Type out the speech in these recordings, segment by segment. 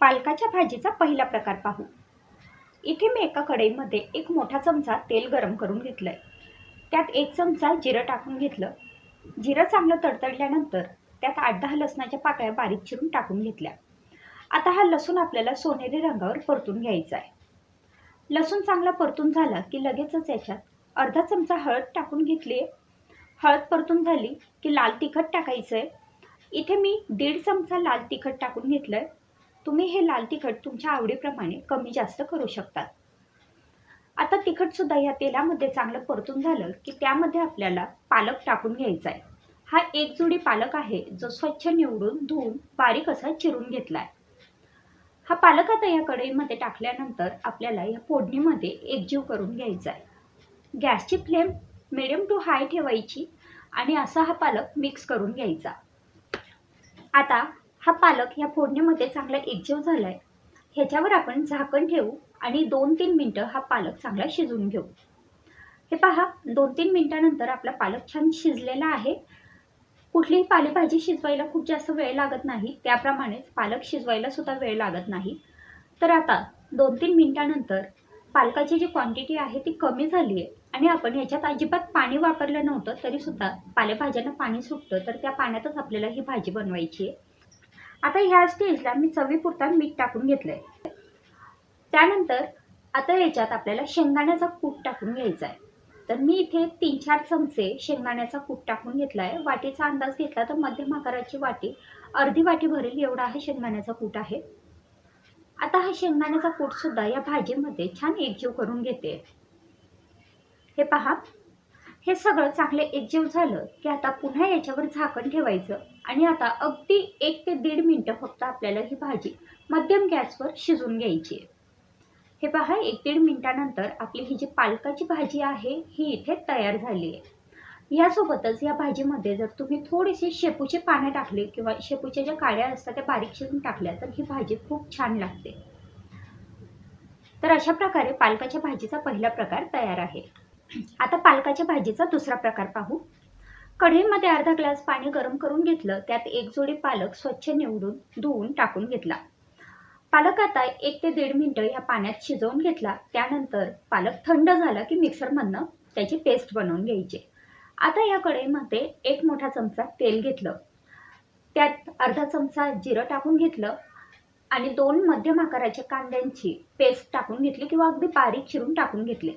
पालकाच्या भाजीचा पहिला प्रकार पाहू. इथे मी एका कढईमध्ये एक मोठा चमचा तेल गरम करून घेतलं आहे त्यात एक चमचा जिरं टाकून घेतलं. जिरं चांगलं तडतडल्यानंतर त्यात आठ दहा लसणाच्या पाकळ्या बारीक चिरून टाकून घेतल्या. आता हा लसूण आपल्याला सोनेरी रंगावर परतून घ्यायचा आहे लसूण चांगला परतून झाला की लगेचच याच्यात अर्धा चमचा हळद टाकून घेतली हळद परतून झाली की लाल तिखट टाकायचं आहे इथे मी दीड चमचा लाल तिखट टाकून घेतलं आहे तुम्ही हे लाल तिखट तुमच्या आवडीप्रमाणे कमी जास्त करू शकतात आता तिखटसुद्धा या तेलामध्ये चांगलं परतून झालं की त्यामध्ये आपल्याला पालक टाकून घ्यायचा आहे. हा एक जोडी पालक आहे जो स्वच्छ निवडून धुवून बारीक असा चिरून घेतला आहे हा पालक आता या कढईमध्ये टाकल्यानंतर आपल्याला या फोडणीमध्ये एकजीव करून घ्यायचा आहे. गॅसची फ्लेम मिडियम टू हाय ठेवायची आणि असा हा पालक मिक्स करून घ्यायचा. आता हा पालक या फोडणीमध्ये चांगला एकजीव झाला आहे ह्याच्यावर आपण झाकण ठेवू आणि दोन तीन मिनटं हा पालक चांगला शिजवून घेऊ. हे पहा दोन तीन मिनटानंतर आपला पालक छान शिजलेला आहे. कुठलीही पालेभाजी शिजवायला खूप जास्त वेळ लागत नाही. त्याप्रमाणेच पालक शिजवायला सुद्धा वेळ लागत नाही. तर आता दोन तीन मिनटानंतर पालकाची जी क्वांटिटी आहे ती कमी झाली आहे आणि आपण याच्यात अजिबात पाणी वापरलं नव्हतं तरीसुद्धा पालेभाज्यांना पाणी सुटतं तर त्या पाण्यातच आपल्याला ही भाजी बनवायची आहे आता ह्या स्टेजला मी चवीपुरता मीठ टाकून घेतलं आहे त्यानंतर आता याच्यात आपल्याला शेंगदाण्याचा कूट टाकून घ्यायचा आहे तर मी इथे तीन चार चमचे शेंगदाण्याचा कूट टाकून घेतला आहे वाटीचा अंदाज घेतला तर मध्यम आकाराची वाटी अर्धी वाटी भरेल एवढा हा शेंगदाण्याचा कूट आहे. आता हा शेंगदाण्याचा कूटसुद्धा या भाजीमध्ये छान एकजीव करून घेते. हे पहा. हे सगळं चांगले एकजीव झालं की आता पुन्हा याच्यावर झाकण ठेवायचं आणि आता अगदी एक ते दीड मिनटं फक्त आपल्याला ही भाजी मध्यम गॅसवर शिजून घ्यायची आहे. हे पहा एक दीड मिनटानंतर आपली ही जी पालकाची भाजी आहे ही इथे तयार झाली आहे. यासोबतच या भाजीमध्ये जर तुम्ही थोडेसे शेपूचे पानं टाकले किंवा शेपूच्या ज्या काड्या असतात त्या बारीक शिजून टाकल्या तर ही भाजी खूप छान लागते. तर अशा प्रकारे पालकाच्या भाजीचा पहिला प्रकार तयार आहे. आता पालकाच्या भाजीचा दुसरा प्रकार पाहू. कढईमध्ये अर्धा ग्लास पाणी गरम करून घेतलं त्यात एक जोडी पालक स्वच्छ निवडून धुवून टाकून घेतला. पालक आता एक ते दीड मिनटं या पाण्यात शिजवून घेतला. त्यानंतर पालक थंड झाला की मिक्सरमधनं त्याची पेस्ट बनवून घ्यायची. आता या कढईमध्ये एक मोठा चमचा तेल घेतलं. त्यात अर्धा चमचा जिरं टाकून घेतलं आणि दोन मध्यम आकाराच्या कांद्यांची पेस्ट टाकून घेतली किंवा अगदी बारीक चिरून टाकून घेतले.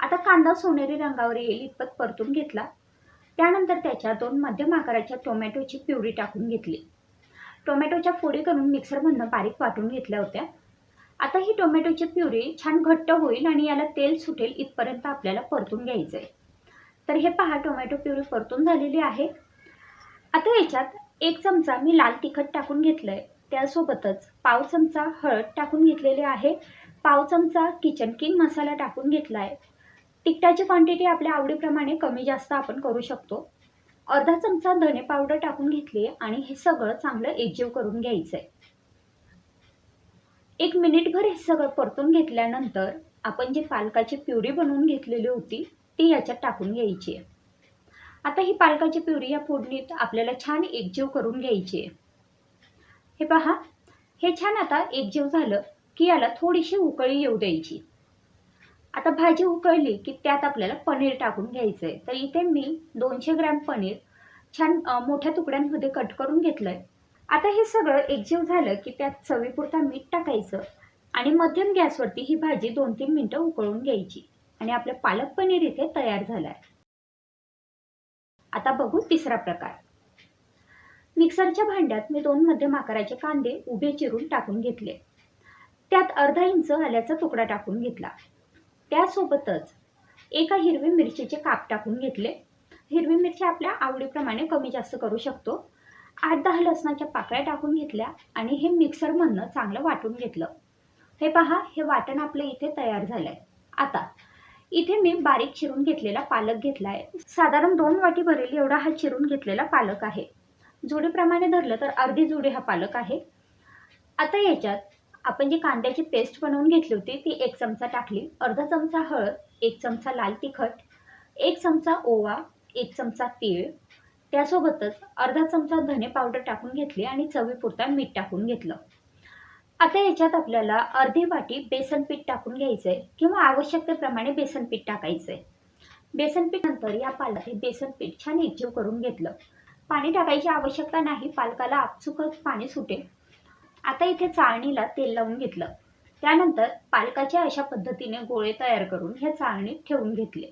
आता कांदा सोनेरी रंगावर येईल इतपत परतून घेतला. त्यानंतर त्याच्या दोन मध्यम आकाराच्या टोमॅटोची प्युरी टाकून घेतली. टोमॅटोच्या फोडी करून मिक्सरमधनं बारीक वाटून घेतल्या होत्या. आता ही टोमॅटोची प्युरी छान घट्ट होईल आणि याला तेल सुटेल इथपर्यंत आपल्याला परतून घ्यायचं आहे तर हे पहा टोमॅटो प्युरी परतून झालेली आहे. आता याच्यात एक चमचा मी लाल तिखट टाकून घेतलं आहे त्यासोबतच पाव चमचा हळद टाकून घेतलेली आहे. पाव चमचा किचन किंग मसाला टाकून घेतला आहे तिखटाची क्वांटिटी आपल्या आवडीप्रमाणे कमी जास्त आपण करू शकतो. अर्धा चमचा धने पावडर टाकून घेतली आणि हे सगळं चांगलं एकजीव करून घ्यायचं आहे एक मिनिटभर हे सगळं परतून घेतल्यानंतर आपण जी पालकाची प्युरी बनवून घेतलेली होती ती याच्यात टाकून घ्यायची आहे. आता ही पालकाची प्युरी या फोडणीत आपल्याला छान एकजीव करून घ्यायची आहे. हे पहा हे छान आता एकजीव झालं की याला थोडीशी उकळी येऊ द्यायची. आता भाजी उकळली की त्यात आपल्याला पनीर टाकून घ्यायचं आहे तर इथे मी दोनशे ग्रॅम पनीर छान मोठ्या तुकड्यांमध्ये कट करून घेतलं आहे आता हे सगळं एकजीव झालं की त्यात चवीपुरता मीठ टाकायचं आणि मध्यम गॅसवरती ही भाजी दोन तीन मिनटं उकळून घ्यायची आणि आपलं पालक पनीर इथे तयार झालं आहे आता बघू तिसरा प्रकार. मिक्सरच्या भांड्यात मी दोन मध्यम आकाराचे कांदे उभे चिरून टाकून घेतले. त्यात अर्धा इंच आल्याचा तुकडा टाकून घेतला. त्यासोबतच एका हिरवी मिरचीचे काप टाकून घेतले. हिरवी मिरची आपल्या आवडीप्रमाणे कमी जास्त करू शकतो. आठ दहा लसणाच्या पाकळ्या टाकून घेतल्या आणि हे मिक्सरमधनं चांगलं वाटून घेतलं. हे पहा हे वाटण आपलं इथे तयार झालं आहे आता इथे मी बारीक चिरून घेतलेला पालक घेतला आहे साधारण दोन वाटी भरेल एवढा हा चिरून घेतलेला पालक आहे. जुडीप्रमाणे धरलं तर अर्धी जुडी हा पालक आहे. आता याच्यात आपण जी कांद्याची पेस्ट बनवून घेतली होती ती एक चमचा टाकली. अर्धा चमचा हळद एक चमचा लाल तिखट एक चमचा ओवा एक चमचा तीळ. त्यासोबतच अर्धा चमचा धने पावडर टाकून घेतली आणि चवीपुरता मीठ टाकून घेतलं. आता याच्यात आपल्याला अर्धी वाटी बेसन पीठ टाकून घ्यायचं आहे किंवा आवश्यकतेप्रमाणे बेसन पीठ टाकायचं आहे बेसन पीठ नंतर या पालकात हे बेसन पीठ छान एकजीव करून घेतलं. पाणी टाकायची आवश्यकता नाही पालकाला आपचुकच पाणी सुटेल. आता इथे चाळणीला तेल लावून घेतलं. त्यानंतर पालकाच्या अशा पद्धतीने गोळे तयार करून ह्या चाळणीत ठेवून घेतले.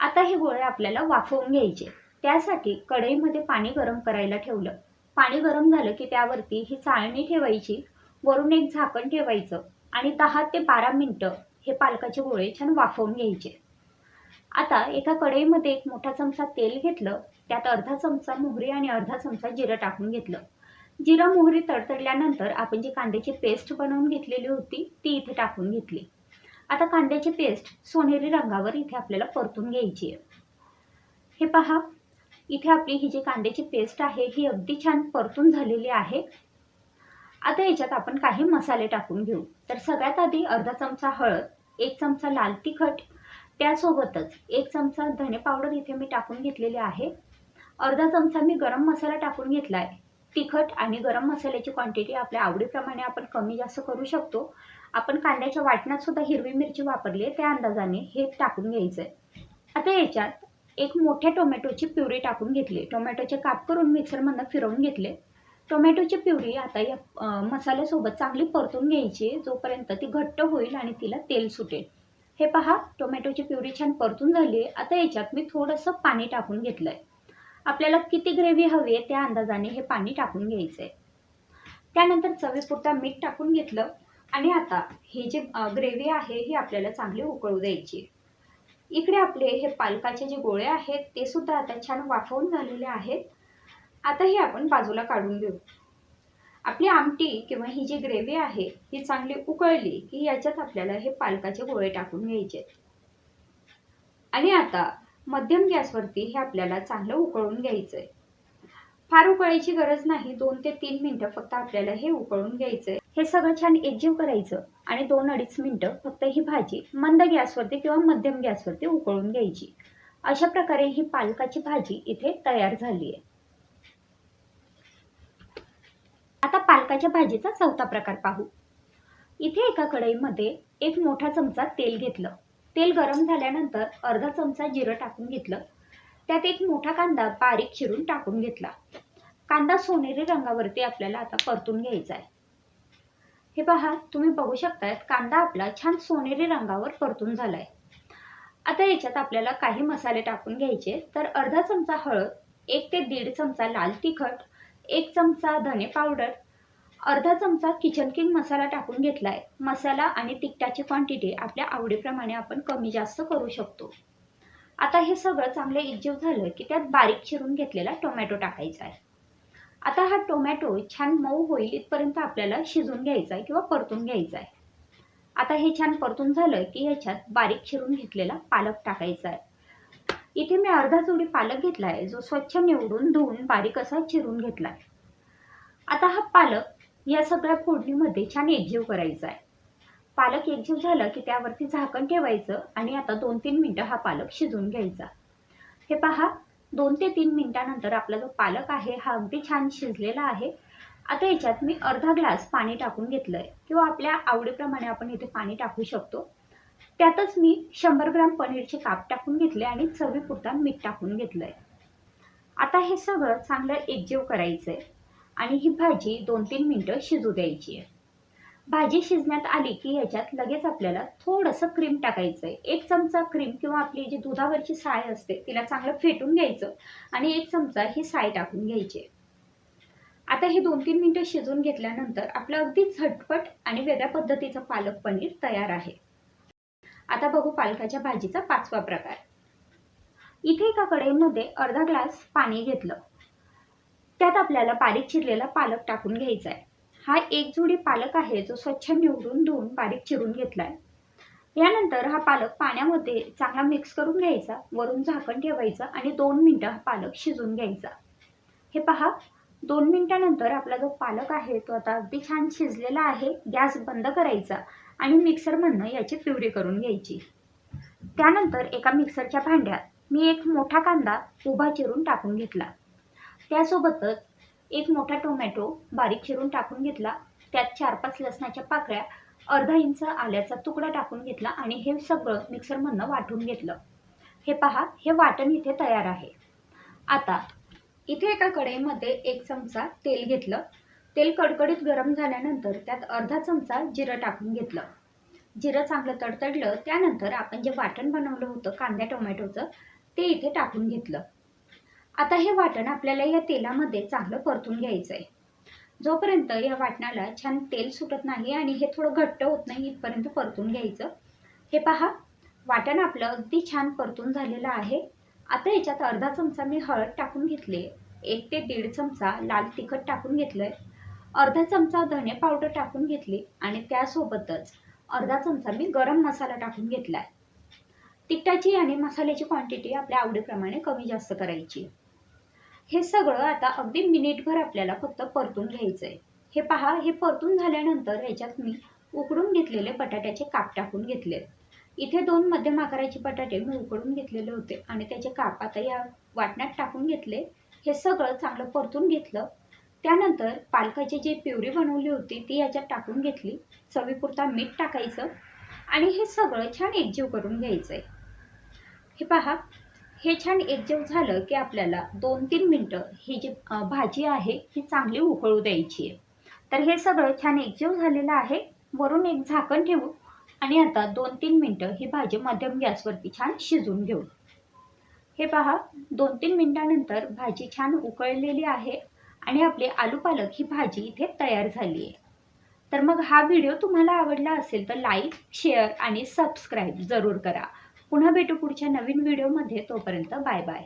आता हे गोळे आपल्याला वाफवून घ्यायचे. त्यासाठी कढईमध्ये पाणी गरम करायला ठेवलं. पाणी गरम झालं की त्यावरती ही चाळणी ठेवायची. वरून एक झाकण ठेवायचं आणि दहा ते बारा मिनटं हे पालकाचे गोळे छान वाफवून घ्यायचे. आता एका कढईमध्ये एक मोठा चमचा तेल घेतलं. त्यात अर्धा चमचा मोहरी आणि अर्धा चमचा जिरं टाकून घेतलं. जिरा मोहरी तडतडल्यानंतर आपण जी कांद्याची पेस्ट बनवून घेतलेली होती ती इथे टाकून घेतली. आता कांद्याची पेस्ट सोनेरी रंगावर इथे आपल्याला परतून घ्यायची आहे. हे पहा इथे आपली ही जी कांद्याची पेस्ट आहे ही अगदी छान परतून झालेली आहे. आता याच्यात आपण काही मसाले टाकून घेऊ. तर सगळ्यात आधी अर्धा चमचा हळद एक चमचा लाल तिखट त्यासोबतच एक चमचा धने पावडर इथे मी टाकून घेतलेली आहे. अर्धा चमचा मी गरम मसाला टाकून घेतला आहे तिखट आणि गरम मसाल्याची क्वांटिटी आपल्या आवडीप्रमाणे आपण कमी जास्त करू शकतो. आपण कांद्याच्या वाटणात सुद्धा हिरवी मिरची वापरली त्या अंदाजाने हे टाकून घ्यायचं आहे आता याच्यात एक मोठ्या टोमॅटोची प्युरी टाकून घेतली. टोमॅटोचे काप करून मिक्सरमधनं फिरवून घेतले. टोमॅटोची प्युरी आता या मसाल्यासोबत चांगली परतून घ्यायची जोपर्यंत ती घट्ट होईल आणि तिला तेल सुटेल. हे पहा टोमॅटोची प्युरी छान परतून झाली आहे. आता याच्यात मी थोडंसं पाणी टाकून घेतलं आहे आपल्याला किती ग्रेव्ही हवी आहे त्या अंदाजाने हे पाणी टाकून घ्यायचं आहे त्यानंतर चवीपुरता मीठ टाकून घेतलं आणि आता ही जी ग्रेव्ही आहे ही आपल्याला चांगली उकळू द्यायची. इकडे आपले हे पालकाचे जे गोळे आहेत ते सुद्धा आता छान वाफवून झालेले आहेत. आता हे आपण बाजूला काढून घेऊ. आपली आमटी किंवा ही जी ग्रेव्ही आहे ही चांगली उकळली की याच्यात आपल्याला हे पालकाचे गोळे टाकून घ्यायचे आणि आता मध्यम गॅसवरती हे आपल्याला चांगलं उकळून घ्यायचं आहे फार उकळायची गरज नाही दोन ते तीन मिनटं फक्त आपल्याला हे उकळून घ्यायचं आहे हे सगळं छान एकजीव करायचं आणि दोन अडीच मिनटं फक्त ही भाजी मंद गॅसवरती किंवा मध्यम गॅसवरती उकळून घ्यायची. अशा प्रकारे ही पालकाची भाजी इथे तयार झाली आहे. आता पालकाच्या भाजीचा चौथा प्रकार पाहू. इथे एका कढईमध्ये एक मोठा चमचा तेल घेतलं. तेल गरम झाल्यानंतर अर्धा चमचा जिरं टाकून घेतलं. त्यात एक मोठा कांदा बारीक चिरून टाकून घेतला. कांदा सोनेरी रंगावरती आपल्याला आता परतून घ्यायचा आहे. हे पहा तुम्ही बघू शकताय कांदा आपला छान सोनेरी रंगावर परतून झालाय. आता याच्यात आपल्याला काही मसाले टाकून घ्यायचे तर अर्धा चमचा हळद एक ते दीड चमचा लाल तिखट एक चमचा धने पावडर अर्धा चमचा किचन किंग मसाला टाकून घेतलाय. मसाला आणि तिखटाची क्वांटिटी आपल्या आवडीप्रमाणे आपण कमी जास्त करू शकतो. आता हे सगळं चांगलं एकजीव झालं की त्यात बारीक चिरून घेतलेला टोमॅटो टाकायचा आहे. आता हा टोमॅटो छान मऊ होईल इथपर्यंत आपल्याला शिजून घ्यायचा आहे किंवा परतून घ्यायचा आहे. आता हे छान परतून झालं की ह्याच्यात बारीक चिरून घेतलेला पालक टाकायचा आहे. इथे मी अर्धा जोडी पालक घेतला आहे जो स्वच्छ निवडून धुवून बारीक असा चिरून घेतला आहे आता हा पालक या सगळ्या फोडणीमध्ये छान एकजीव करायचा आहे. पालक एकजीव झालं की त्यावरती झाकण ठेवायचं आणि आता दोन तीन मिनटं हा पालक शिजून घ्यायचा. हे पहा दोन ते तीन मिनिटानंतर आपला जो पालक आहे हा अगदी छान शिजलेला आहे. आता याच्यात मी अर्धा ग्लास पाणी टाकून घेतलं आहे किंवा आपल्या आवडीप्रमाणे आपण इथे पाणी टाकू शकतो. त्यातच मी शंभर ग्राम पनीरचे काप टाकून घेतले आणि चवीपुरता मीठ टाकून घेतलं आहे आता हे सगळं चांगलं एकजीव करायचं आहे आणि ही भाजी दोन तीन मिनटं शिजू द्यायची आहे. भाजी शिजण्यात आली की याच्यात लगेच आपल्याला थोडंसं क्रीम टाकायचं आहे एक चमचा क्रीम किंवा आपली जी दुधावरची साय असते तिला चांगलं फेटून घ्यायचं आणि एक चमचा ही साय टाकून घ्यायची आता हे दोन तीन मिनटं शिजून घेतल्यानंतर आपलं अगदी झटपट आणि वेगळ्या पद्धतीचं पालक पनीर तयार आहे. आता बघू पालकाच्या भाजीचा पाचवा प्रकार. इथे एका कढईमध्ये अर्धा ग्लास पाणी घेतलं. त्यात आपल्याला बारीक चिरलेला पालक टाकून घ्यायचा आहे हा एक जोडी पालक आहे जो स्वच्छ निवडून धुवून बारीक चिरून घेतला आहे यानंतर हा पालक पाण्यामध्ये चांगला मिक्स करून घ्यायचा वरून झाकण ठेवायचं आणि दोन मिनटं हा पालक शिजून घ्यायचा. हे पहा दोन मिनटानंतर आपला जो पालक आहे तो आता अगदी छान शिजलेला आहे गॅस बंद करायचा आणि मिक्सरमधनं याची प्युरी करून घ्यायची. त्यानंतर एका मिक्सरच्या भांड्यात मी एक मोठा कांदा उभा चिरून टाकून घेतला. त्यासोबतच एक मोठा टोमॅटो बारीक चिरून टाकून घेतला. त्यात चार पाच लसणाच्या पाकळ्या अर्धा इंच आल्याचा तुकडा टाकून घेतला आणि हे सगळं मिक्सरमधनं वाटून घेतलं. हे पहा हे वाटण इथे तयार आहे. आता इथे एका कढईमध्ये एक चमचा तेल घेतलं. तेल कडकडीत गरम झाल्यानंतर त्यात अर्धा चमचा जिरं टाकून घेतलं. जिरं चांगलं तडतडलं त्यानंतर आपण जे वाटण बनवलं होतं कांद्या टोमॅटोचं ते इथे टाकून घेतलं. आता हे वाटण आपल्याला या तेलामध्ये चांगलं परतून घ्यायचं आहे जोपर्यंत या वाटणाला छान तेल सुटत नाही आणि हे थोडं घट्ट होत नाही इथपर्यंत परतून घ्यायचं हे पहा वाटण आपलं अगदी छान परतून झालेलं आहे. आता याच्यात अर्धा चमचा मी हळद टाकून घेतली एक ते दीड चमचा लाल तिखट टाकून घेतलंय. अर्धा चमचा धने पावडर टाकून घेतली आणि त्यासोबतच अर्धा चमचा मी गरम मसाला टाकून घेतलाय. तिखटाची आणि मसाल्याची क्वांटिटी आपल्या आवडीप्रमाणे कमी जास्त करायची. हे सगळं आता अगदी मिनिटभर आपल्याला फक्त परतून घ्यायचं आहे हे पहा हे परतून झाल्यानंतर याच्यात मी उकडून घेतलेले बटाट्याचे काप टाकून घेतले इथे दोन मध्यम आकाराचे बटाटे मी उकडून घेतलेले होते आणि त्याचे काप आता या वाटण्यात टाकून घेतले. हे सगळं चांगलं परतून घेतलं. त्यानंतर पालकाची जी प्युरी बनवली होती ती याच्यात टाकून घेतली. चवीपुरता मीठ टाकायचं आणि हे सगळं छान एकजीव करून घ्यायचं आहे हे पहा हे छान एकजीव झालं की आपल्याला दोन तीन मिनटं ही जी भाजी आहे ही चांगली उकळू द्यायची आहे. तर हे सगळं छान एकजीव झालेलं आहे. वरून एक झाकण ठेवू आणि आता दोन तीन मिनटं ही भाजी मध्यम गॅसवरती छान शिजून घेऊ. हे पहा दोन तीन मिनटानंतर भाजी छान उकळलेली आहे आणि आपली आलू पालक ही भाजी इथे तयार झाली आहे. तर मग हा व्हिडिओ तुम्हाला आवडला असेल तर लाईक शेअर आणि सबस्क्राईब जरूर करा. पुन्हा भेटू पुढच्या नवीन व्हिडिओमध्ये. तोपर्यंत बाय बाय.